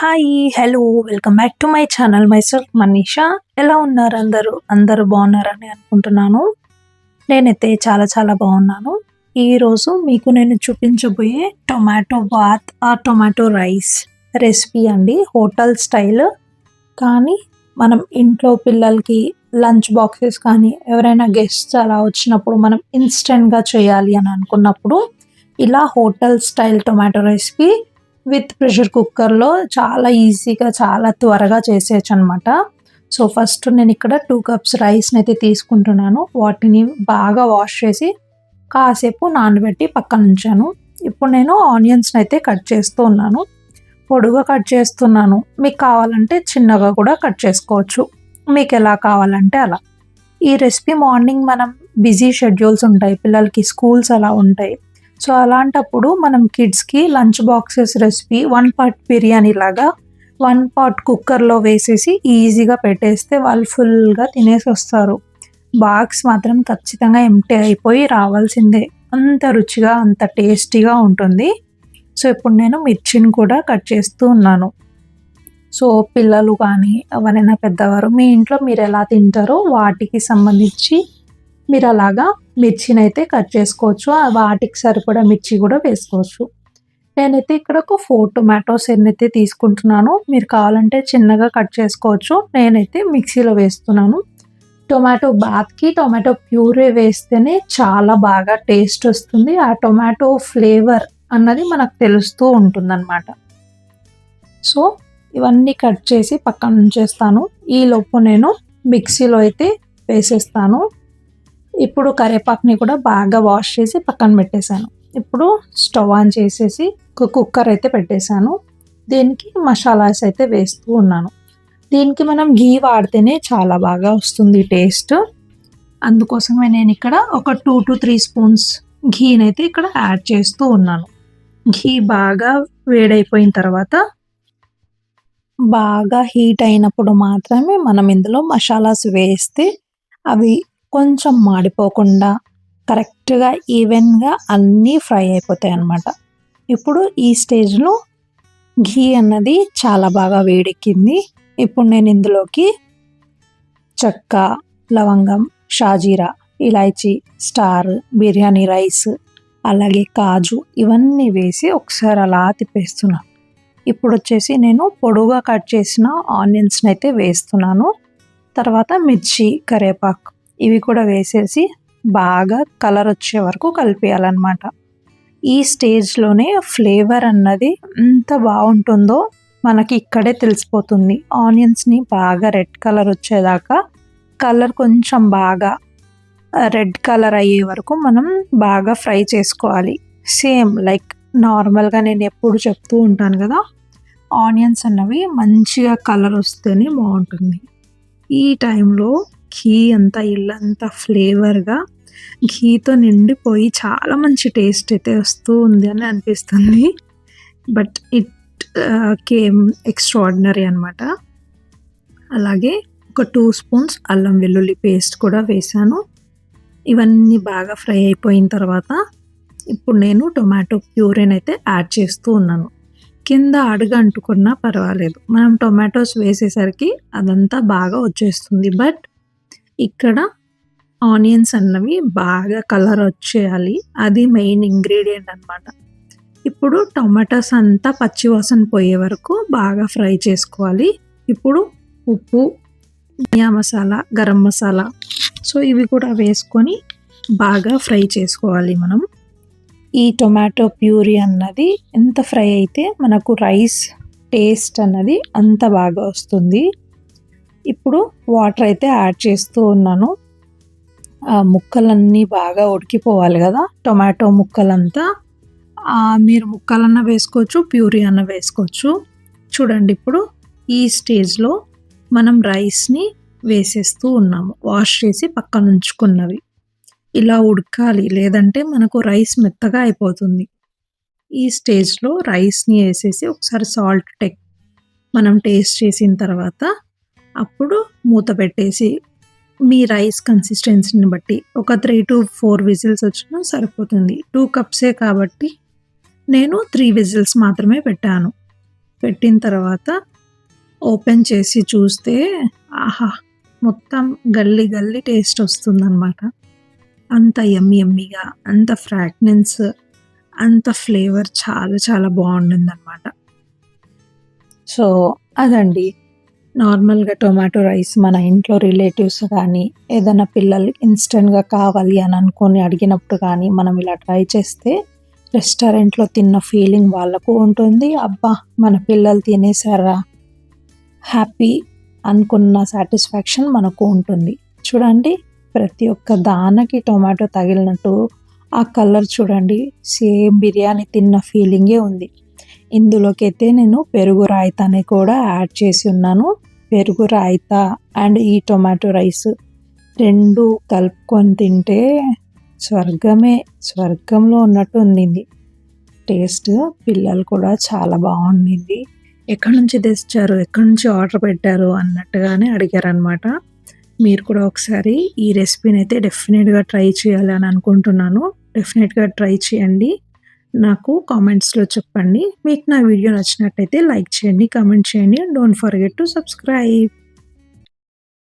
Hi hello welcome back to my channel myself Manisha. ఎలా ఉన్నారు అందరూ? అందరూ బాగున్నారని అనుకుంటున్నాను. నేనైతే చాలా చాలా బాగున్నాను. ఈరోజు మీకు నేను చూపించబోయే టొమాటో బాత్ ఆ టొమాటో రైస్ రెసిపీ అండి. Hotel style. కానీ మనం ఇంట్లో పిల్లలకి లంచ్ బాక్సెస్ కానీ ఎవరైనా గెస్ట్స్ అలా వచ్చినప్పుడు మనం ఇన్స్టెంట్గా చేయాలి అని అనుకున్నప్పుడు ఇలా hotel style tomato recipe with pressure కుక్కర్లో చాలా ఈజీగా చాలా త్వరగా చేసేయచ్చు అనమాట సో ఫస్ట్ నేను ఇక్కడ టూ కప్స్ రైస్ని అయితే తీసుకుంటున్నాను. వాటిని బాగా వాష్ చేసి కాసేపు నానబెట్టి పక్కన ఉంచాను. ఇప్పుడు నేను ఆనియన్స్ని అయితే కట్ చేస్తూ ఉన్నాను. పొడుగా కట్ చేస్తున్నాను. మీకు కావాలంటే చిన్నగా కూడా కట్ చేసుకోవచ్చు. మీకు ఎలా కావాలంటే అలా. ఈ రెసిపీ మార్నింగ్ మనం బిజీ షెడ్యూల్స్ ఉంటాయి. పిల్లలకి స్కూల్స్ అలా ఉంటాయి. సో అలాంటప్పుడు మనం కిడ్స్కి lunch boxes recipe one part biryani లాగా వన్ పాట్ కుక్కర్లో వేసేసి ఈజీగా పెట్టేస్తే వాళ్ళు ఫుల్గా తినేసి వస్తారు బాక్స్ మాత్రం ఖచ్చితంగా ఎంటీ అయిపోయి రావాల్సిందే. అంత రుచిగా అంత టేస్టీగా ఉంటుంది. సో ఇప్పుడు నేను మిర్చిని కూడా కట్ చేస్తూ ఉన్నాను. సో పిల్లలు కానీ ఎవరైనా పెద్దవారు మీ ఇంట్లో మీరు ఎలా తింటారో వాటికి సంబంధించి మీరు అలాగా మిర్చిని అయితే కట్ చేసుకోవచ్చు. వాటికి సరిపడా మిర్చి కూడా వేసుకోవచ్చు. నేనైతే ఇక్కడ ఒక ఫోర్ టొమాటోస్ ఎన్నైతే తీసుకుంటున్నాను మీరు కావాలంటే చిన్నగా కట్ చేసుకోవచ్చు. నేనైతే మిక్సీలో వేస్తున్నాను. టొమాటో బాత్కి టొమాటో ప్యూరే వేస్తేనే చాలా బాగా టేస్ట్ వస్తుంది. ఆ టొమాటో ఫ్లేవర్ అన్నది మనకు తెలుస్తూ ఉంటుందన్నమాట. సో ఇవన్నీ కట్ చేసి పక్కన ఉంచేస్తాను. ఈ లోపు నేను మిక్సీలో అయితే వేసేస్తాను. ఇప్పుడు కరివేపాకుని కూడా బాగా వాష్ చేసి పక్కన పెట్టేశాను. ఇప్పుడు స్టవ్ ఆన్ చేసేసి కుక్కర్ అయితే పెట్టేశాను. దీనికి మసాలాస్ అయితే వేస్తూ ఉన్నాను. దీనికి మనం ఘీ వాడితేనే చాలా బాగా వస్తుంది టేస్ట్. అందుకోసమే నేను ఇక్కడ ఒక టూ టు త్రీ స్పూన్స్ ఘీని అయితే ఇక్కడ యాడ్ చేస్తూ ఉన్నాను. ఘీ బాగా వేడైపోయిన తర్వాత బాగా హీట్ అయినప్పుడు మాత్రమే మనం ఇందులో మసాలాస్ వేస్తే అవి కొంచెం మాడిపోకుండా కరెక్ట్గా ఈవెన్గా అన్నీ ఫ్రై అయిపోతాయి అన్నమాట. ఇప్పుడు ఈ స్టేజ్లో ఘీ అన్నది చాలా బాగా వేడెక్కింది. ఇప్పుడు నేను ఇందులోకి చెక్క లవంగం షాజీరా ఇలాచీ స్టార్ బిర్యానీ రైస్ అలాగే కాజు ఇవన్నీ వేసి ఒకసారి అలా తిప్పేస్తున్నాను ఇప్పుడు వచ్చేసి నేను పొడుగా కట్ చేసిన ఆనియన్స్ని అయితే వేస్తున్నాను. తర్వాత మిర్చి కరేపాకు ఇవి కూడా వేసేసి బాగా కలర్ వచ్చే వరకు కలిపేయాలన్నమాట. ఈ స్టేజ్లోనే ఫ్లేవర్ అన్నది ఎంత బాగుంటుందో మనకి ఇక్కడే తెలిసిపోతుంది. ఆనియన్స్ని బాగా రెడ్ కలర్ వచ్చేదాకా కలర్ కొంచెం బాగా రెడ్ కలర్ అయ్యే వరకు మనం బాగా ఫ్రై చేసుకోవాలి. సేమ్ లైక్ నార్మల్గా నేను ఎప్పుడు చెప్తూ ఉంటాను కదా ఆనియన్స్ అన్నవి మంచిగా కలర్ వస్తేనే బాగుంటుంది. ఈ టైంలో ఘీ అంతా ఇల్లంతా ఫ్లేవర్గా ఘీతో నిండిపోయి చాలా మంచి టేస్ట్ అయితే వస్తూ ఉంది అని అనిపిస్తుంది. బట్ ఇట్ కేమ్ ఎక్స్ట్రాడినరీ అనమాట అలాగే ఒక టూ స్పూన్స్ అల్లం వెల్లుల్లి పేస్ట్ కూడా వేసాను. ఇవన్నీ బాగా ఫ్రై అయిపోయిన తర్వాత ఇప్పుడు నేను టొమాటో ప్యూరేని అయితే యాడ్ చేస్తూ ఉన్నాను. కింద అడుగు అంటుకున్నా పర్వాలేదు. మనం టొమాటోస్ వేసేసరికి అదంతా బాగా వచ్చేస్తుంది. బట్ ఇక్కడ ఆనియన్స్ అన్నవి బాగా కలర్ వచ్చేయాలి. అది మెయిన్ ఇంగ్రీడియంట్ అనమాట ఇప్పుడు టొమాటోస్ అంతా పచ్చివాసన పోయే వరకు బాగా ఫ్రై చేసుకోవాలి. ఇప్పుడు ఉప్పు ధనియా మసాలా గరం మసాలా. సో ఇవి కూడా వేసుకొని బాగా ఫ్రై చేసుకోవాలి మనం. ఈ టొమాటో ప్యూరీ అన్నది ఎంత ఫ్రై అయితే మనకు రైస్ టేస్ట్ అన్నది అంత బాగా వస్తుంది. ఇప్పుడు వాటర్ అయితే యాడ్ చేస్తూ ఉన్నాను. ముక్కలన్నీ బాగా ఉడికిపోవాలి కదా. టొమాటో ముక్కలంతా. మీరు ముక్కలన్నా వేసుకోవచ్చు ప్యూరీ అన్న వేసుకోవచ్చు. చూడండి ఇప్పుడు ఈ స్టేజ్లో మనం రైస్ని వేసేస్తూ ఉన్నాము. వాష్ చేసి పక్కన ఉంచుకున్నవి. ఇలా ఉడకాలి లేదంటే మనకు రైస్ మెత్తగా అయిపోతుంది. ఈ స్టేజ్లో రైస్ని వేసేసి ఒకసారి సాల్ట్ టెక్ మనం టేస్ట్ చేసిన తర్వాత అప్పుడు మూత పెట్టేసి మీ రైస్ కన్సిస్టెన్సీని బట్టి ఒక త్రీ టు ఫోర్ విజిల్స్ వచ్చినా సరిపోతుంది. టూ కప్సే కాబట్టి నేను త్రీ విజిల్స్ మాత్రమే పెట్టాను. పెట్టిన తర్వాత ఓపెన్ చేసి చూస్తే ఆహా మొత్తం గల్లీ గల్లీ టేస్ట్ వస్తుందన్నమాట. అంత ఎమ్మి యమ్మీగా అంత ఫ్రాగ్నెన్స్ అంత ఫ్లేవర్ చాలా చాలా బాగుండిందనమాట సో అదండి. నార్మల్గా టొమాటో రైస్ మన ఇంట్లో రిలేటివ్స్ కానీ ఏదైనా పిల్లలు ఇన్స్టెంట్గా కావాలి అని అనుకొని అడిగినప్పుడు కానీ మనం ఇలా ట్రై చేస్తే రెస్టారెంట్లో తిన్న ఫీలింగ్ వాళ్ళకు ఉంటుంది. అబ్బా మన పిల్లలు తినేసారా? హ్యాపీ అనుకున్న సాటిస్ఫాక్షన్ మనకు ఉంటుంది. చూడండి ప్రతి ఒక్క దానకి టొమాటో తగిలినట్టు ఆ కలర్ చూడండి సేమ్ బిర్యానీ తిన్న ఫీలింగే ఉంది. ఇందులోకి అయితే నేను పెరుగు రాయితాని కూడా యాడ్ చేసి ఉన్నాను. పెరుగు రాయితా అండ్ ఈ టొమాటో రైస్ రెండు కలుపుకొని తింటే స్వర్గమే స్వర్గంలో ఉన్నట్టు ఉండింది. టేస్ట్ పిల్లలు కూడా చాలా బాగుండింది. ఎక్కడి నుంచి తెచ్చారు ఎక్కడి నుంచి ఆర్డర్ పెట్టారు అన్నట్టుగానే అడిగారనమాట మీరు కూడా ఒకసారి ఈ రెసిపీని అయితే డెఫినెట్గా ట్రై చేయాలి అని అనుకుంటున్నాను. డెఫినెట్గా ట్రై చేయండి. నాకు కామెంట్స్లో చెప్పండి. మీకు నా వీడియో నచ్చినట్టయితే లైక్ చేయండి కామెంట్ చేయండి. Don't forget to subscribe